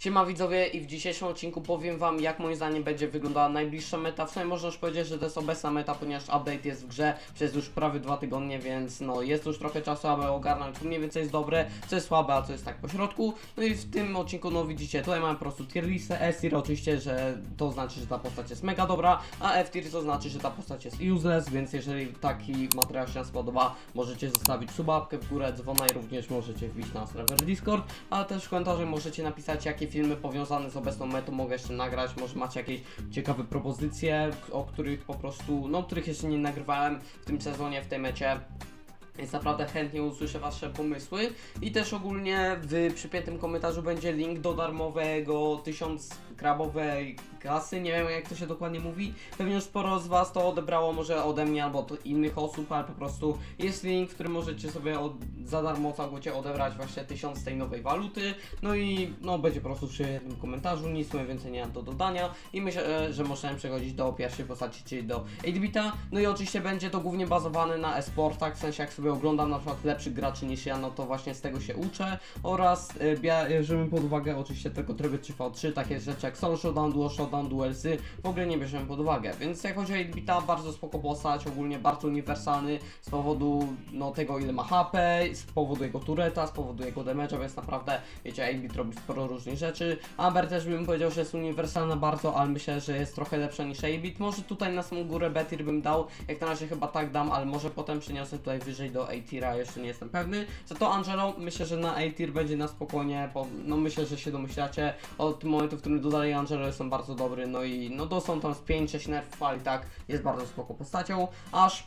Siema widzowie i w dzisiejszym odcinku powiem wam jak moim zdaniem będzie wyglądała najbliższa meta. W sumie można już powiedzieć, że to jest obecna meta, ponieważ update jest w grze przez już prawie dwa tygodnie, więc no jest już trochę czasu, aby ogarnąć co mniej więcej jest dobre, co jest słabe, a co jest tak po środku. No i w tym odcinku no widzicie, tutaj mamy po prostu tier listę, S tier oczywiście, że to znaczy, że ta postać jest mega dobra, a F tier to znaczy, że ta postać jest useless, więc jeżeli taki materiał się spodoba, możecie zostawić subapkę w górę, dzwona i również możecie wbić na serwer Discord, ale też w komentarzach możecie napisać, jakie filmy powiązane z obecną metą mogę jeszcze nagrać, może macie jakieś ciekawe propozycje, o których po prostu, no których jeszcze nie nagrywałem w tym sezonie, w tej mecie. Więc naprawdę chętnie usłyszę Wasze pomysły. I też ogólnie w przypiętym komentarzu będzie link do darmowego 1000 krabowej kasy. Nie wiem jak to się dokładnie mówi. Pewnie już sporo z Was to odebrało może ode mnie albo od innych osób, ale po prostu jest link, w którym możecie sobie od, za darmo całkowicie odebrać właśnie 1000 tej nowej waluty. No i no będzie po prostu przy jednym komentarzu, nic sobie więcej nie mam do dodania. I myślę, e, że możemy przechodzić do pierwszej postaci, czyli do 8-bita. No i oczywiście będzie to głównie bazowane na e-sportach, w sensie jak sobie oglądam na przykład lepszych graczy niż ja, no to właśnie z tego się uczę. Oraz e, bia- bierzemy pod uwagę oczywiście tylko tryby 3v3, takie rzeczy jak solo showdown, duo showdown, duelsy, w ogóle nie bierzemy pod uwagę. Więc jak chodzi o 8-bita, bardzo spoko postać, ogólnie bardzo uniwersalny z powodu no, tego ile ma HP, z powodu jego tureta, z powodu jego damage'a, więc naprawdę wiecie, 8-bit robi sporo różnych rzeczy. Amber też bym powiedział, że jest uniwersalna bardzo, ale myślę, że jest trochę lepsza niż 8-bit. Może tutaj na samą górę Betir bym dał, jak na razie chyba tak dam, ale może potem przeniosę tutaj wyżej do A-tira, jeszcze nie jestem pewny. Za to Angelo, myślę, że na A-tier będzie na spokojnie, bo no myślę, że się domyślacie. Od momentu, w którym dodali Angelo jestem bardzo dobry, no i no dostał tam z 5-6 nerfów, ale i tak jest bardzo spoko postacią, aż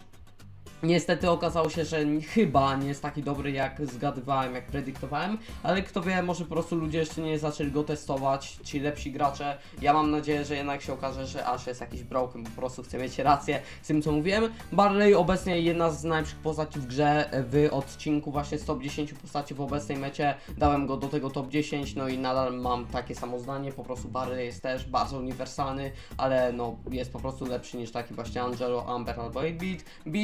Niestety okazało się, że chyba nie jest taki dobry jak zgadywałem, jak predyktowałem, ale kto wie, może po prostu ludzie jeszcze nie zaczęli go testować, ci lepsi gracze. Ja mam nadzieję, że jednak się okaże, że aż jest jakiś broken, po prostu chcę mieć rację z tym co mówiłem. Barley obecnie jedna z najlepszych postaci w grze, w odcinku właśnie z top 10 postaci w obecnej mecie. Dałem go do tego top 10, no i nadal mam takie samo zdanie, po prostu Barley jest też bardzo uniwersalny, ale no jest po prostu lepszy niż taki właśnie Angelo, Amber albo 8-bit. B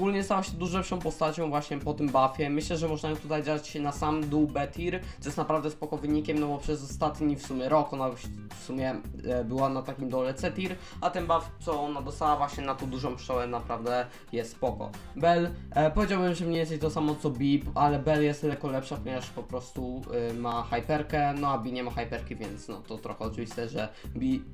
ogólnie stała się dużo lepszą postacią właśnie po tym buffie. Myślę, że można ją tutaj się na sam dół Betir, co jest naprawdę spoko wynikiem, no bo przez ostatni w sumie rok ona w sumie e, była na takim dole C-tier, a ten buff, co ona dostała właśnie na tą dużą pszczołę naprawdę jest spoko. Bell, e, powiedziałbym, że mniej więcej to samo co Bip, ale Bell jest lekko lepsza, ponieważ po prostu e, ma hyperkę, no a Bi nie ma hyperki, więc no to trochę oczywiste, że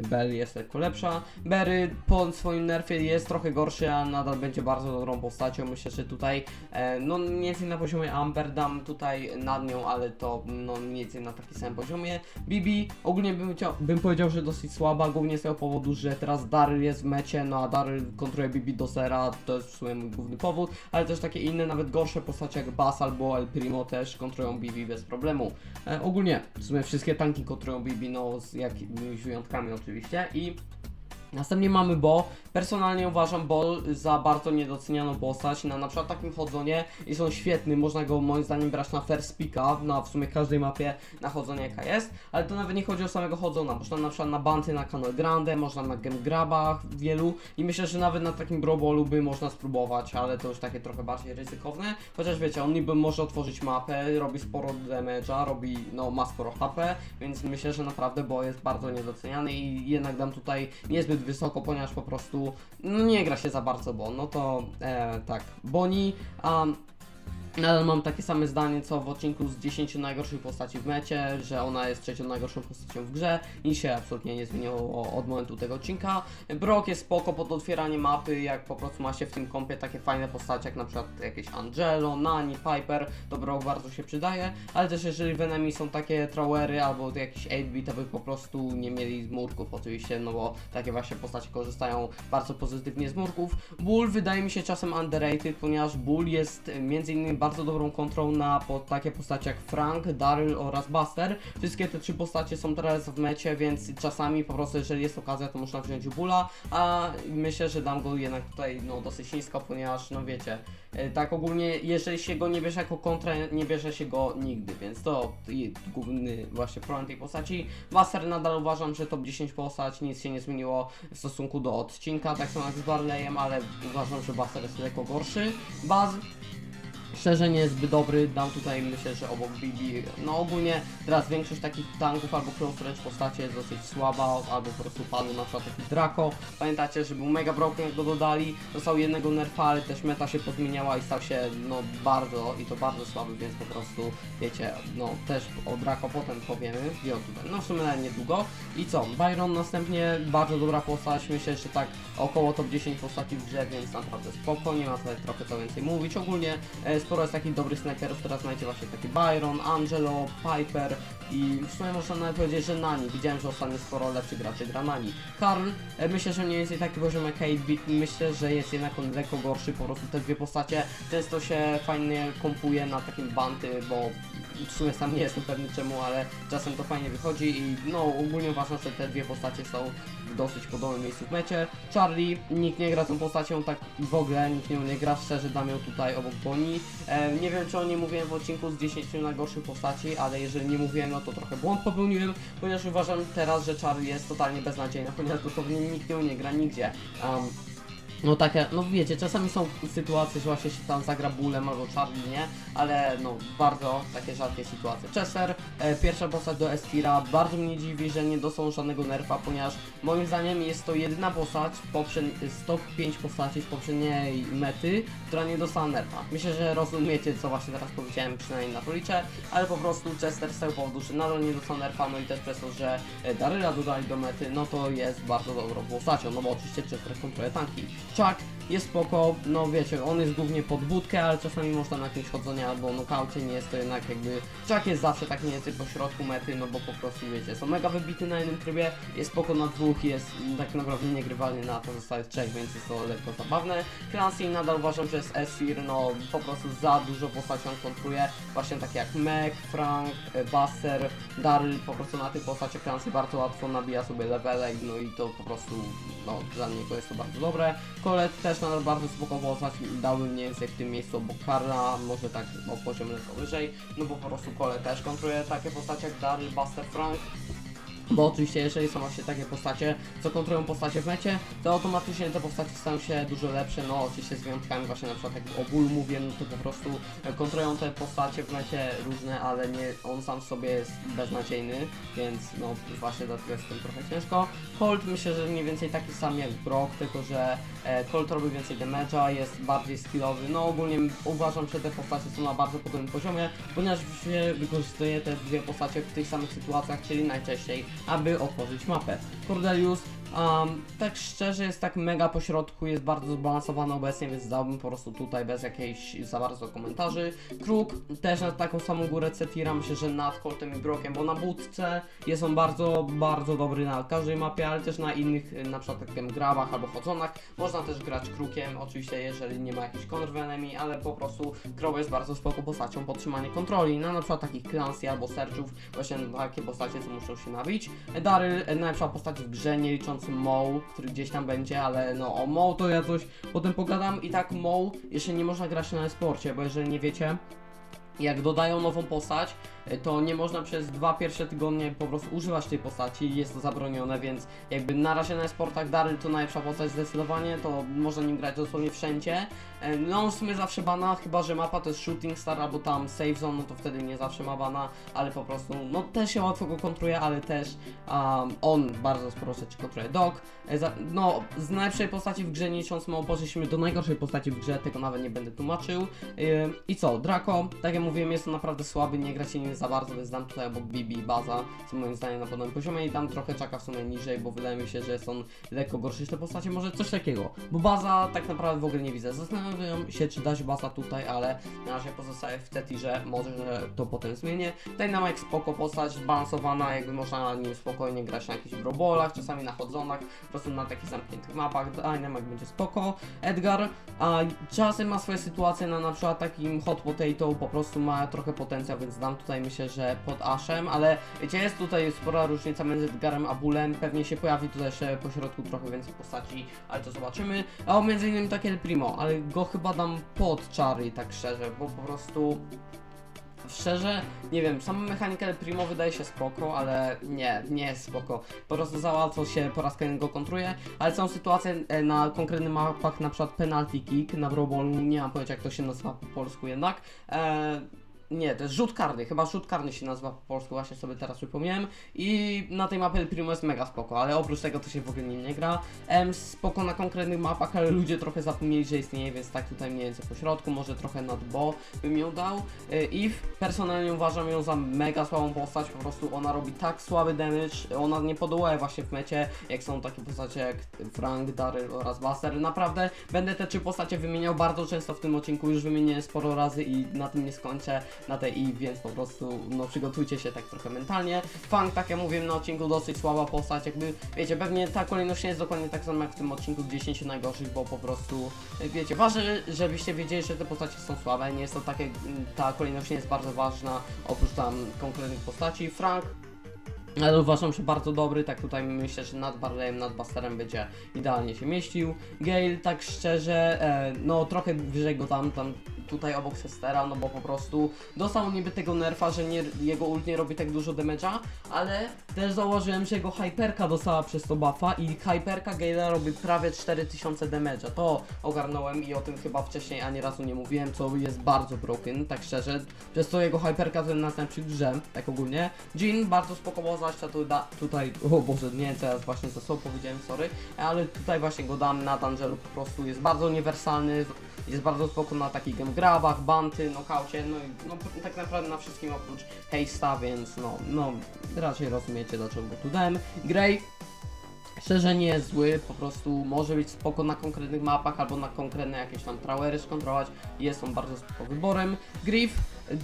Bell jest lekko lepsza. Berry po swoim nerfie jest trochę gorszy, a nadal będzie bardzo dobrą postacią. Myślę, że tutaj e, no mniej więcej na poziomie Amber dam tutaj nad nią, ale to no mniej więcej na takim samym poziomie. Bibi ogólnie bym, chciał, bym powiedział, że dosyć słaba, głównie z tego powodu, że teraz Daryl jest w mecie, no a Daryl kontroluje Bibi do zera, to jest w sumie mój główny powód, ale też takie inne, nawet gorsze postacie jak Bass albo El Primo też kontrolują Bibi bez problemu. E, ogólnie w sumie wszystkie tanki kontrolują Bibi, no z jakimiś wyjątkami oczywiście i Następnie mamy Bo. Personalnie uważam Bo za bardzo niedocenianą postać na na przykład takim chodzonie. I są świetny, można go moim zdaniem brać na first picka, na w sumie każdej mapie na chodzenie jaka jest, ale to nawet nie chodzi o samego chodzona, można na przykład na Banty, na Cano Grande, można na Game Grabach wielu. I myślę, że nawet na takim Brobolu by można spróbować, ale to już takie trochę bardziej ryzykowne, chociaż wiecie, on niby może otworzyć mapę, robi sporo damage'a, robi, no ma sporo HP, więc myślę, że naprawdę Bo jest bardzo niedoceniany i jednak dam tutaj niezbyt wysoko, ponieważ po prostu no, nie gra się za bardzo, bo no to e, tak, Boni, a Nadal mam takie same zdanie co w odcinku z 10 najgorszych postaci w mecie, że ona jest trzecią najgorszą postacią w grze. Nic się absolutnie nie zmieniło od momentu tego odcinka. Brock jest spoko pod otwieranie mapy, jak po prostu ma się w tym kompie takie fajne postacie, jak na przykład jakieś Angelo, Nani, Piper, to Brock bardzo się przydaje, ale też jeżeli w enemy są takie Trowery albo jakieś 8 to by po prostu nie mieli murków oczywiście, no bo takie właśnie postacie korzystają bardzo pozytywnie z murków. Bull wydaje mi się czasem underrated, ponieważ Bull jest między innymi bardzo dobrą kontrą na po, takie postacie jak Frank, Daryl oraz Buster. Wszystkie te trzy postacie są teraz w mecie, więc czasami po prostu jeżeli jest okazja, to można wziąć Bulla, a myślę, że dam go jednak tutaj no dosyć nisko, ponieważ no wiecie, e, tak ogólnie jeżeli się go nie bierze jako kontrę, nie bierze się go nigdy, więc to główny właśnie problem tej postaci. Buster nadal uważam, że top 10 postać, nic się nie zmieniło w stosunku do odcinka, tak samo jak z Barleyem, ale uważam, że Buster jest lekko gorszy. Baz szczerze nie jest zbyt dobry, dam tutaj myślę, że obok Bibi, no ogólnie teraz większość takich tanków albo close range postaci jest dosyć słaba, albo po prostu padł na przykład taki Draco, pamiętacie, że był mega broken jak go dodali, dostał jednego nerfa, ale też meta się pozmieniała i stał się no bardzo i to bardzo słaby, więc po prostu wiecie, no też o Draco potem powiemy, wbiją tutaj, no w sumie niedługo. I co, Byron następnie bardzo dobra postać, myślę, że tak około top 10 postaci w grze, więc naprawdę spoko, nie ma tutaj trochę co więcej mówić, ogólnie e, sporo jest takich dobrych snajperów, teraz znajdzie właśnie taki Byron, Angelo, Piper i w sumie można nawet powiedzieć, że Nani, widziałem, że ostatnio sporo lepszych graczy gra Nani. Karl, e, myślę, że mniej więcej taki poziom jak 8-bit, myślę, że jest jednak on lekko gorszy, po prostu te dwie postacie często się fajnie kompuje na takim banty, bo w sumie sam nie jestem pewny czemu, ale czasem to fajnie wychodzi i no ogólnie uważam, że te dwie postacie są w dosyć podobnym miejscu w mecie. Charlie, nikt nie gra tą postacią tak w ogóle, nikt nią nie gra, szczerze dam ją tutaj obok Boni. E, nie wiem czy o niej mówiłem w odcinku z 10 najgorszych postaci, ale jeżeli nie mówiłem, no to trochę błąd popełniłem, ponieważ uważam teraz, że Charlie jest totalnie beznadziejna, ponieważ dosłownie nikt nią nie gra nigdzie. Um, no takie, no wiecie, czasami są sytuacje, że właśnie się tam zagra bólem albo Charlie, nie? Ale no, bardzo takie rzadkie sytuacje. Chester, e, pierwsza postać do Estira, bardzo mnie dziwi, że nie dostał żadnego nerfa, ponieważ moim zdaniem jest to jedyna postać poprzedn- z top 5 postaci z poprzedniej mety, która nie dostała nerfa. Myślę, że rozumiecie, co właśnie teraz powiedziałem, przynajmniej na to liczę, ale po prostu Chester z tego powodu, że nadal nie dostał nerfa, no i też przez to, że e, Daryla dodali do mety, no to jest bardzo dobrą postacią, no bo oczywiście Chester kontroluje tanki. shot jest spoko, no wiecie, on jest głównie pod budkę, ale czasami można na jakimś chodzonie albo nokaucie, nie jest to jednak jakby... Chuck jest zawsze tak mniej więcej po środku mety, no bo po prostu wiecie, są mega wybity na jednym trybie, jest spoko na dwóch jest tak naprawdę niegrywalny na pozostałych trzech, więc jest to lekko zabawne. Clancy nadal uważam, że jest Esfir, no po prostu za dużo postaci on kontruje, właśnie takie jak Meg, Frank, e, Buster, Daryl, po prostu na tych postaciach Clancy bardzo łatwo nabija sobie levele, no i to po prostu, no dla niego jest to bardzo dobre. Colette też nadal bardzo spoko postać, dałbym mniej więcej w tym miejscu obok Karla, może tak o poziom lekko wyżej, no bo po prostu Colette też kontruje takie postacie jak Daryl, Buster, Frank, bo oczywiście, jeżeli są właśnie takie postacie, co kontrolują postacie w mecie, to automatycznie te postacie stają się dużo lepsze, no oczywiście z wyjątkami właśnie na przykład jak o Bull mówię, no to po prostu e, kontrolują te postacie w mecie różne, ale nie, on sam w sobie jest beznadziejny, więc no właśnie dlatego jest tym trochę ciężko. Colt myślę, że mniej więcej taki sam jak Brock, tylko że e, Colt robi więcej damage'a, jest bardziej skillowy, no ogólnie uważam, że te postacie są na bardzo podobnym poziomie, ponieważ wykorzystuje te dwie postacie w tych samych sytuacjach, czyli najczęściej aby otworzyć mapę. Cordelius, um, tak szczerze jest tak mega po środku, jest bardzo zbalansowany obecnie, więc dałbym po prostu tutaj bez jakiejś za bardzo komentarzy. Kruk też na taką samą górę Cetira, myślę, że nad Coltem i Brokiem, bo na budce jest on bardzo, bardzo dobry na każdej mapie, ale też na innych, na przykład takim grabach albo chodzonach. Można też grać Krukiem, oczywiście jeżeli nie ma jakichś counter enemy, ale po prostu Crow jest bardzo spoko postacią podtrzymanie kontroli, na na przykład takich Clancy albo Sergeów, właśnie takie postacie, co muszą się nabić. Daryl, najlepsza postać w grze, nie licząc Moł, który gdzieś tam będzie, ale no o Moł to ja coś potem pogadam i tak Moł jeszcze nie można grać na e-sporcie, bo jeżeli nie wiecie, jak dodają nową postać, e, to nie można przez dwa pierwsze tygodnie po prostu używać tej postaci, jest to zabronione, więc jakby na razie na sportach Daryl to najlepsza postać zdecydowanie, to można nim grać dosłownie wszędzie. E, No on w sumie zawsze bana, chyba że mapa to jest Shooting Star albo tam Safe Zone, no to wtedy nie zawsze ma bana, ale po prostu, no też się łatwo go kontruje, ale też um, on bardzo sporo rzeczy kontruje. Dog, e, za, no z najlepszej postaci w grze nie licząc mało poszliśmy do najgorszej postaci w grze, tego nawet nie będę tłumaczył. E, I co, Draco, tak jak mówiłem, jest to naprawdę słaby, nie gra się nim za bardzo, więc dam tutaj obok Bibi i Baza, co moim zdaniem na podobnym poziomie i dam trochę czaka w sumie niżej, bo wydaje mi się, że jest on lekko gorszy niż te postacie, może coś takiego. Bo Baza tak naprawdę w ogóle nie widzę. Zastanawiam się, czy dać Baza tutaj, ale na razie pozostaje w Tetirze, może że to potem zmienię. Dynamic spoko postać, zbalansowana, jakby można na nim spokojnie grać na jakichś brobolach, czasami na chodzonach, po prostu na takich zamkniętych mapach. Dynamic będzie spoko. Edgar, a czasem ma swoje sytuacje na na przykład takim hot potato, po prostu ma trochę potencjał, więc dam tutaj myślę, że pod Ashem, ale wiecie, jest tutaj spora różnica między Edgarem a Bulem, pewnie się pojawi tutaj jeszcze po środku trochę więcej postaci, ale to zobaczymy. A między innymi takie Primo, ale go chyba dam pod Czary, tak szczerze, bo po prostu szczerze, nie wiem, sama mechanika Primo wydaje się spoko, ale nie, nie jest spoko. Po prostu za łatwo się po raz kolejny go kontruje, ale są sytuacje e, na konkretnych mapach, na przykład penalty kick, na Brobolu, nie mam pojęcia jak to się nazywa po polsku jednak. E, nie, to jest rzut karny, chyba rzut karny się nazywa po polsku, właśnie sobie teraz przypomniałem. I na tej mapie Primo jest mega spoko, ale oprócz tego to się w ogóle nim nie gra. Em, spoko na konkretnych mapach, ale ludzie trochę zapomnieli, że istnieje, więc tak tutaj mniej więcej po środku, może trochę nad bo bym ją dał. Y, Eve, personalnie uważam ją za mega słabą postać, po prostu ona robi tak słaby damage, ona nie podołuje właśnie w mecie, jak są takie postacie jak Frank, Daryl oraz Buster. Naprawdę będę te trzy postacie wymieniał bardzo często w tym odcinku, już wymieniłem sporo razy i na tym nie skończę, na tej Eve, więc po prostu no przygotujcie się tak trochę mentalnie. Funk, tak jak mówiłem na odcinku, dosyć słaba postać, jakby wiecie, pewnie ta kolejność nie jest dokładnie tak sama jak w tym odcinku 10 najgorszych, bo po prostu wiecie, ważne, żebyście wiedzieli, że te postacie są słabe, nie jest to takie, ta kolejność nie jest bardzo ważna, oprócz tam konkretnych postaci. Frank ale uważam, że bardzo dobry, tak tutaj myślę, że nad Barleyem, nad Busterem będzie idealnie się mieścił. Gale, tak szczerze, e, no trochę wyżej go tam, tam tutaj obok Chestera, no bo po prostu dostał niby tego nerfa, że nie, jego ult nie robi tak dużo damage'a, ale też zauważyłem, że jego hyperka dostała przez to buffa i hyperka Gale'a robi prawie 4000 damage'a. To ogarnąłem i o tym chyba wcześniej ani razu nie mówiłem, co jest bardzo broken, tak szczerze. Przez to jego hyperka najlepszy w grze, tak ogólnie. Jean bardzo spoko, zwłaszcza tu da, tutaj, o Boże, nie ja właśnie za sobą powiedziałem, sorry, ale tutaj właśnie go dam na Angelu po prostu, jest bardzo uniwersalny, jest bardzo spoko na takich grabach, banty, nokaucie, no i no, tak naprawdę na wszystkim oprócz haste'a, więc no, no, raczej rozumiecie dlaczego go tu dałem. Grey, Szczerze nie jest zły, po prostu może być spoko na konkretnych mapach albo na konkretne jakieś tam towery skontrolować. Jest on bardzo spoko wyborem. Griff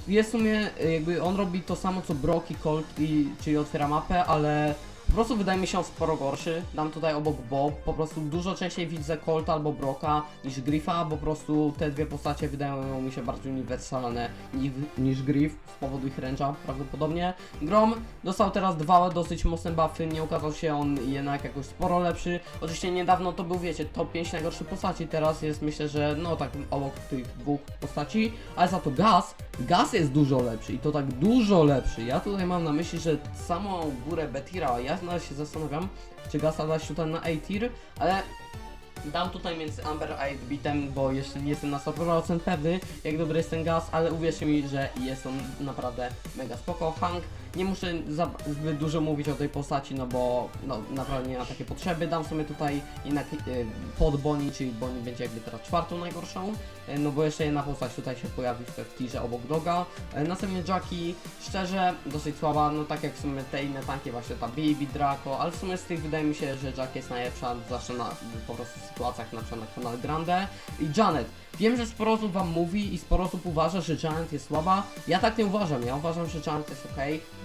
jest w sumie jakby on robi to samo co Brock i Colt, i, czyli otwiera mapę, ale po prostu wydaje mi się on sporo gorszy. Dam tutaj obok Bob. Po prostu dużo częściej widzę Colta albo Broka niż Griffa, po prostu te dwie postacie wydają mi się bardziej uniwersalne niż, Griff z powodu ich range'a prawdopodobnie. Grom dostał teraz dwa dosyć mocne buffy, nie okazał się on jednak jakoś sporo lepszy. Oczywiście niedawno to był, wiecie, top 5 najgorszych postaci, teraz jest myślę, że no tak obok tych dwóch postaci, ale za to Gaz, Gaz jest dużo lepszy i to tak dużo lepszy. Ja tutaj mam na myśli, że samą górę Betira, ja nawet się zastanawiam, czy Gasa dać tutaj na A-tier, ale dam tutaj między Amber a 8-bitem, bo jeszcze nie jestem na 100% pewny, jak dobry jest ten gaz, ale uwierzcie mi, że jest on naprawdę mega spoko. Hank, nie muszę zbyt dużo mówić o tej postaci, no bo no, naprawdę nie ma takie potrzeby. Dam sobie tutaj jednak y, pod Bonnie, czyli Bonnie będzie jakby teraz czwartą najgorszą, y, no bo jeszcze jedna postać tutaj się pojawi w tirze obok Doga. Y, następnie Jackie, szczerze, dosyć słaba, no tak jak w sumie te inne tanki, właśnie ta Bibi, Draco, ale w sumie z tych wydaje mi się, że Jack jest najlepsza, zwłaszcza na po prostu sytuacjach na przykład na kanale Grande. I Janet, wiem, że sporo osób wam mówi i sporo osób uważa, że Janet jest słaba. Ja tak nie uważam, ja uważam, że Janet jest ok.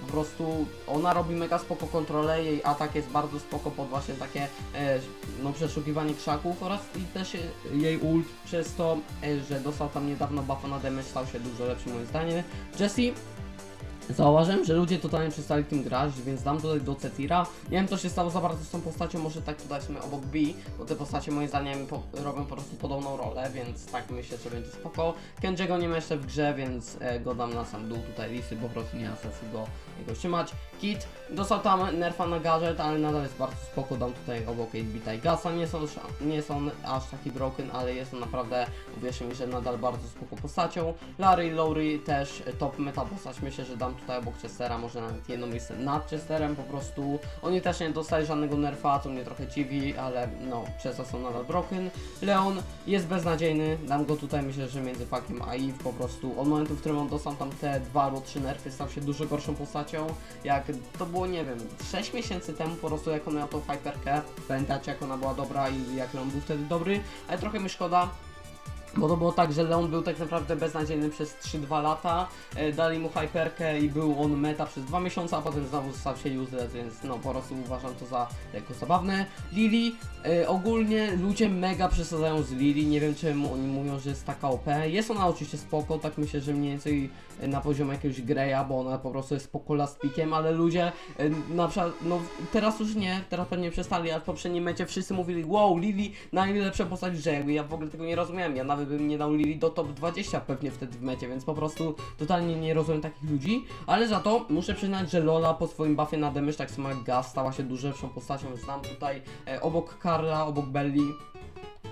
Po prostu ona robi mega spoko kontrolę, jej atak jest bardzo spoko pod właśnie takie e, no, przeszukiwanie krzaków oraz i też jej ult przez to, e, że dostał tam niedawno buffa na damage stał się dużo lepszy moim zdaniem. Jessie Zauważyłem, że ludzie totalnie przestali tym grać, więc dam tutaj do Cetira. Nie wiem co się stało za bardzo z tą postacią, może tak tutaj sobie obok B, bo te postacie moim zdaniem po, robią po prostu podobną rolę, więc tak myślę, że będzie spoko. Kenji'ego nie ma jeszcze w grze, więc e, go dam na sam dół tutaj listy, po prostu nie ma sensu go jego trzymać. Kit dostał tam nerfa na gadżet, ale nadal jest bardzo spoko, dam tutaj obok 8-bita i Gasa. Nie są, nie są aż taki broken, ale jest on naprawdę, uwierzcie mi, że nadal bardzo spoko postacią. Larry, Lowry też e, top meta postać, myślę, że dam tutaj obok Chestera, może nawet jedno miejsce nad Chesterem po prostu. Oni też nie dostali żadnego nerfa, co mnie trochę dziwi, ale no, przez to są nadal broken. Leon jest beznadziejny, dam go tutaj myślę, że między fakiem a Eve po prostu. Od momentu, w którym on dostał tam te dwa albo trzy nerfy, stał się dużo gorszą postacią. Jak to było, nie wiem, 6 miesięcy temu po prostu jak on miał tą hyperkę. Pamiętacie jak ona była dobra i jak on był wtedy dobry, ale trochę mi szkoda, bo to było tak, że Leon był tak naprawdę beznadziejny przez 3-2 lata, e, dali mu hyperkę i był on meta przez 2 miesiące, a potem znowu stał się useless, więc no po prostu uważam to za lekko zabawne. Lili, e, ogólnie ludzie mega przesadzają z Lili, nie wiem czemu oni mówią, że jest taka OP. Jest ona oczywiście spoko, tak myślę, że mniej więcej na poziomie jakiegoś Greya, bo ona po prostu jest spoko last pickiem, ale ludzie e, na przykład, no teraz już nie, teraz pewnie przestali, ale w poprzednim mecie wszyscy mówili, wow, Lili najlepsza postać w ja w ogóle tego nie rozumiałem, ja nawet bym nie dał Lili do top 20 pewnie wtedy w mecie, więc po prostu totalnie nie rozumiem takich ludzi, ale za to muszę przyznać, że Lola po swoim buffie na damage, tak samo jak Gas, stała się dużo lepszą postacią, znam tutaj e, obok Karla, obok Belli,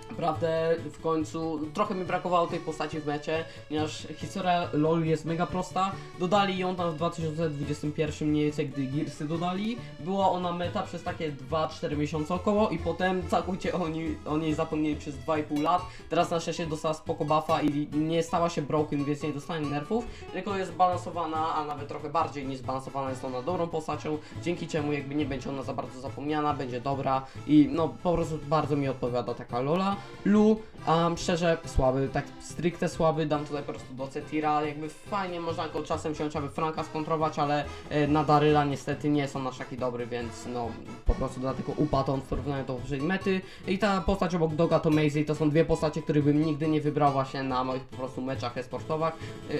Naprawdę w końcu trochę mi brakowało tej postaci w mecie, ponieważ historia LoL jest mega prosta. Dodali ją tam w 2021 mniej więcej, gdy Gearsy dodali. Była ona meta przez takie 2-4 miesiące około i potem całkowicie oni o niej zapomnieli przez 2,5 lat. Teraz na szczęście dostała spoko buffa i nie stała się broken, więc nie dostanie nerfów, tylko jest balansowana, a nawet trochę bardziej niż zbalansowana jest ona dobrą postacią, dzięki czemu jakby nie będzie ona za bardzo zapomniana, będzie dobra i no po prostu bardzo mi odpowiada taka Lola. Lu, um, szczerze słaby, tak stricte słaby, dam tutaj po prostu do Cetira, jakby fajnie można go czasem wziąć, aby Franka skontrować, ale e, na Daryla niestety nie są aż taki dobry, więc no po prostu dlatego upadł on w porównaniu do poprzedniej mety. I ta postać obok Doga to Maisie, to są dwie postacie, których bym nigdy nie wybrał właśnie na moich po prostu meczach esportowych,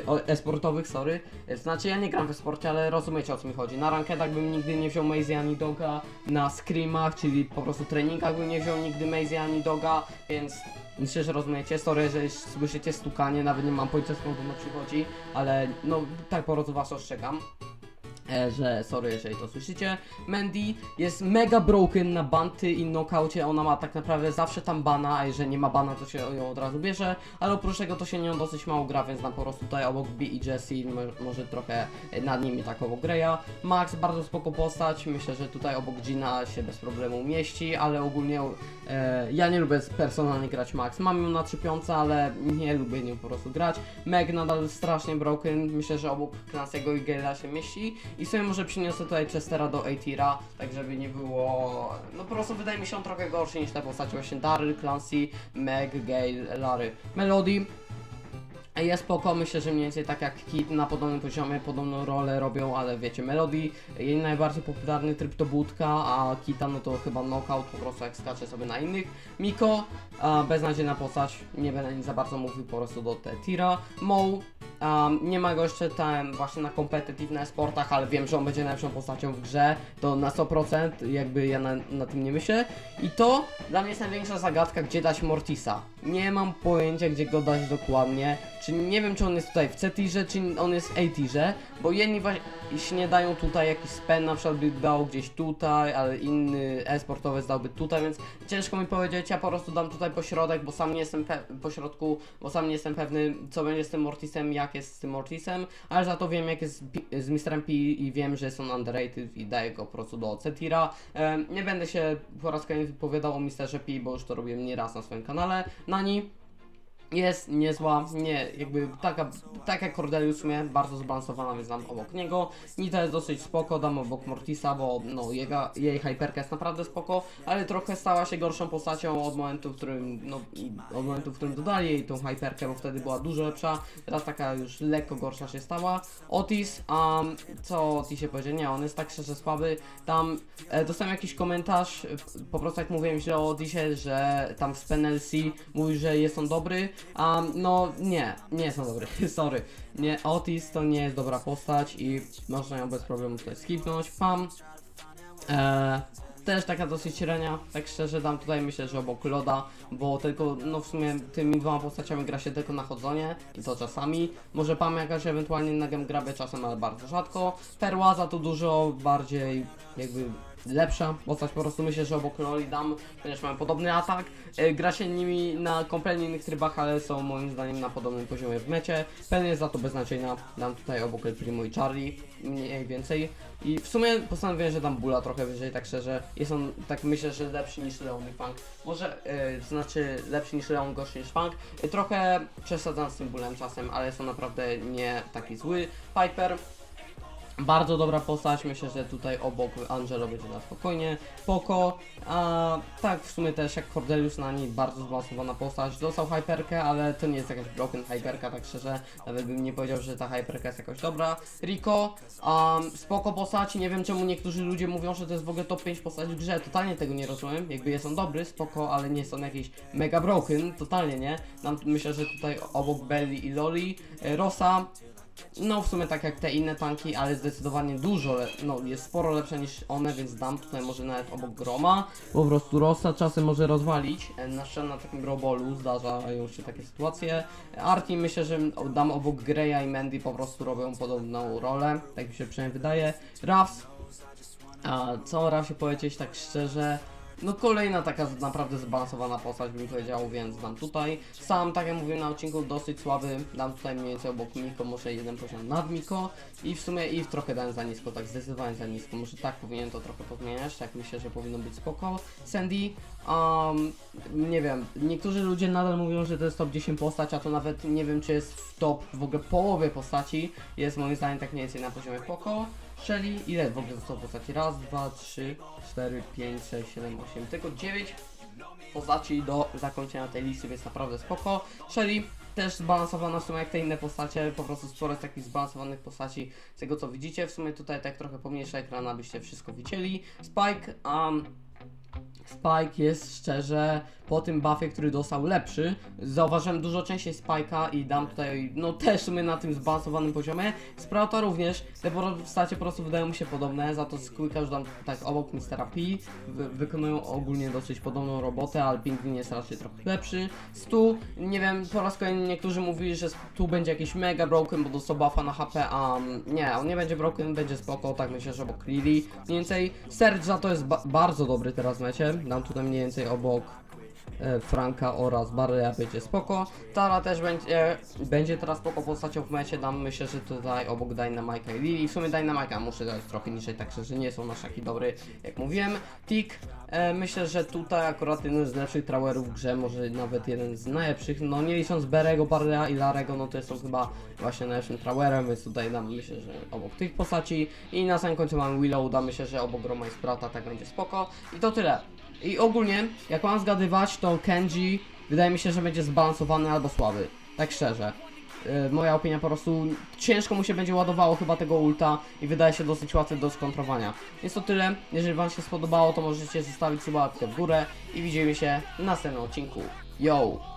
e, esportowych, sorry, E, znaczy ja nie gram w esporcie, ale rozumiecie o co mi chodzi, na rankedach bym nigdy nie wziął Maisie ani Doga, na screamach, czyli po prostu treningach bym nie wziął nigdy Maisie ani Doga, więc Myślę, że rozumiecie, sorry, że słyszycie stukanie, nawet nie mam pojęcia skąd ono przychodzi, ale no tak po prostu was ostrzegam. E, że sorry, jeżeli to słyszycie. Mandy jest mega broken na banty i knockoutie, ona ma tak naprawdę zawsze tam bana, a jeżeli nie ma bana, to się ją od razu bierze, ale oprócz tego to się nią dosyć mało gra, więc na po prostu tutaj obok B i Jessie, mo- może trochę nad nimi tak obok Greya. Max, bardzo spoko postać, myślę, że tutaj obok Gina się bez problemu mieści, ale ogólnie ja nie lubię personalnie grać Max. Mam ją na 3 piątce, ale nie lubię nią po prostu grać. Meg nadal strasznie broken, myślę, że obok Clancy'ego i Gale'a się mieści. I sobie może przyniosę tutaj Chestera do A-tira, tak żeby nie było... No po prostu wydaje mi się on trochę gorszy niż te postacie właśnie Daryl, Clancy, Meg, Gale, Larry. Melody jest spoko, myślę, że mniej więcej tak jak Kit na podobnym poziomie, podobną rolę robią, ale wiecie, Melody, jej najbardziej popularny tryb to budka, a Kita no to chyba knockout po prostu jak skacze sobie na innych. Miko, a, beznadziejna postać, nie będę nic za bardzo mówił po prostu do te tira. Mo, um, nie ma go jeszcze tam właśnie na competitive sportach, ale wiem, że on będzie najlepszą postacią w grze, to na 100%, jakby ja na, na tym nie myślę. I to dla mnie jest największa zagadka, gdzie dać Mortisa. Nie mam pojęcia, gdzie go dać dokładnie. Czy nie wiem, czy on jest tutaj w C-tirze, czy on jest w A-tirze, bo jedni właśnie dają tutaj jakiś spend, na przykład by dał gdzieś tutaj, ale inny e-sportowiec dałby tutaj, więc ciężko mi powiedzieć, ja po prostu dam tutaj pośrodek, bo sam nie jestem pe- po środku, bo sam nie jestem pewny, co będzie z tym Mortisem, jak jest z tym Mortisem, ale za to wiem, jak jest z z Mr. P i wiem, że jest on underrated i daję go po prostu do C-tira. Em, nie będę się po raz kolejny wypowiadał o Mr. P, bo już to robiłem nieraz na swoim kanale. Nani, jest niezła, nie, jakby taka, tak jak Cordelius w sumie, bardzo zbalansowana, więc dam obok niego. Nita jest dosyć spoko, dam obok Mortisa, bo no jego, jej hyperka jest naprawdę spoko, ale trochę stała się gorszą postacią od momentu, w którym, no, od momentu, w którym dodali jej tą hyperkę, bo wtedy była dużo lepsza, teraz taka już lekko gorsza się stała. Otis, um, co o Otisie powiedzieć, nie, on jest tak szczerze słaby, tam e, dostałem jakiś komentarz, po prostu jak mówiłem źle o Otisie, że tam z PNLC mówi, że jest on dobry, a no nie, nie on dobry, sorry. Nie, Otis to nie jest dobra postać i można ją bez problemu tutaj skipnąć. Pam. E, też taka dosyć średnia, tak szczerze dam tutaj myślę, że obok Loda, bo tylko, no w sumie tymi dwoma postaciami gra się tylko na chodzenie i to czasami. Może Pam jakaś ewentualnie na grabę czasem, ale bardzo rzadko. Perła za to dużo bardziej jakby lepsza postać, po prostu myślę, że obok Loli dam, ponieważ mają podobny atak. E, gra się nimi na kompletnie innych trybach, ale są moim zdaniem na podobnym poziomie w mecie. Pen jest za to beznadziejna, dam tutaj obok El Primo i Charlie, mniej więcej. I w sumie postanowiłem, że dam Bula trochę wyżej, tak szczerze. Jest on, tak myślę, że lepszy niż Leon i Funk. Może, e, znaczy lepszy niż Leon, gorszy niż Funk. E, trochę przesadzam z tym Bulem czasem, ale jest on naprawdę nie taki zły. Piper, bardzo dobra postać, myślę, że tutaj obok Angelo będzie na spokojnie. Poko, a tak w sumie też jak Cordelius na niej bardzo zbalansowana postać. Dostał hyperkę, ale to nie jest jakaś broken hyperka, tak szczerze. Nawet bym nie powiedział, że ta hyperka jest jakoś dobra. Rico, um, spoko postać, nie wiem czemu niektórzy ludzie mówią, że to jest w ogóle top 5 postać w grze. Totalnie tego nie rozumiem. Jakby jest on dobry, spoko, ale nie jest on jakiś mega broken, totalnie nie. Nam, myślę, że tutaj obok Belly i Loli. E, Rosa, no w sumie tak jak te inne tanki, ale zdecydowanie dużo, no jest sporo lepsze niż one, więc dam tutaj może nawet obok Groma. Po prostu Rossa czasem może rozwalić, e, na szczęście na takim Grobolu zdarzają się takie sytuacje. Arti myślę, że dam obok Greya i Mandy po prostu robią podobną rolę, tak mi się przynajmniej wydaje. Rafs, a co Rafie powiedzieć tak szczerze? No kolejna taka naprawdę zbalansowana postać bym powiedział, więc dam tutaj. Sam, tak jak mówiłem na odcinku, dosyć słaby. Dam tutaj mniej więcej obok Miko, może jeden poziom nad Miko. I w sumie i trochę dałem za nisko, tak zdecydowanie za nisko. Może tak powinien to trochę podmieniać, tak myślę, że powinno być spoko. Sandy, um, nie wiem, niektórzy ludzie nadal mówią, że to jest top 10 postać, a to nawet nie wiem, czy jest w top w ogóle połowie postaci. Jest moim zdaniem tak mniej więcej na poziomie Poco. Shelly, ile w ogóle zostało postaci? Raz, dwa, trzy, cztery, pięć, sześć, siedem, osiem, tylko dziewięć postaci do zakończenia tej listy, więc naprawdę spoko. Shelly też zbalansowana w sumie jak te inne postacie, po prostu sporo jest takich zbalansowanych postaci z tego co widzicie. W sumie tutaj tak trochę pomniejsza ekran, abyście wszystko widzieli. Spike, um, Spike jest szczerze po tym buffie, który dostał lepszy. Zauważyłem dużo częściej Spike'a i dam tutaj, no też sumie na tym zbalansowanym poziomie. Sprouta również, te postacie po prostu wydają mi się podobne, za to Squeaka już dam tak obok Mistera P. Wy wykonują ogólnie dosyć podobną robotę, ale Pingwin jest raczej trochę lepszy. Stu, nie wiem, po raz kolejny niektórzy mówili, że Stu będzie jakiś mega broken, bo dostał buffa na HP, a um, nie, on nie będzie broken, będzie spoko, tak myślę, że obok Lily. Mniej więcej Serge za to jest ba bardzo dobry teraz w mecie, dam tutaj mniej więcej obok Franka oraz Barreya będzie spoko. Tara też będzie, będzie teraz spoko postacią w mecie, dam myślę, że tutaj obok Dynamite'a i Lily. W sumie Dynamite'a muszę dać trochę niżej, także że nie są aż taki dobry, jak mówiłem. Tik, e, myślę, że tutaj akurat jeden z lepszych trawerów w grze, może nawet jeden z najlepszych, no nie licząc Berego, Barreya i Larego, no to są chyba właśnie najlepszym trawerem, więc tutaj dam myślę, że obok tych postaci. I na samym końcu mamy Willow, dam myślę, że obok Roma i Sprata tak będzie spoko. I to tyle. I ogólnie, jak mam zgadywać, to Kenji wydaje mi się, że będzie zbalansowany albo słaby. Tak szczerze. Yy, moja opinia po prostu ciężko mu się będzie ładowało chyba tego ulta i wydaje się dosyć łatwy do skontrowania. Jest to tyle. Jeżeli Wam się spodobało, to możecie zostawić suba łapkę w górę i widzimy się w następnym odcinku. Yo!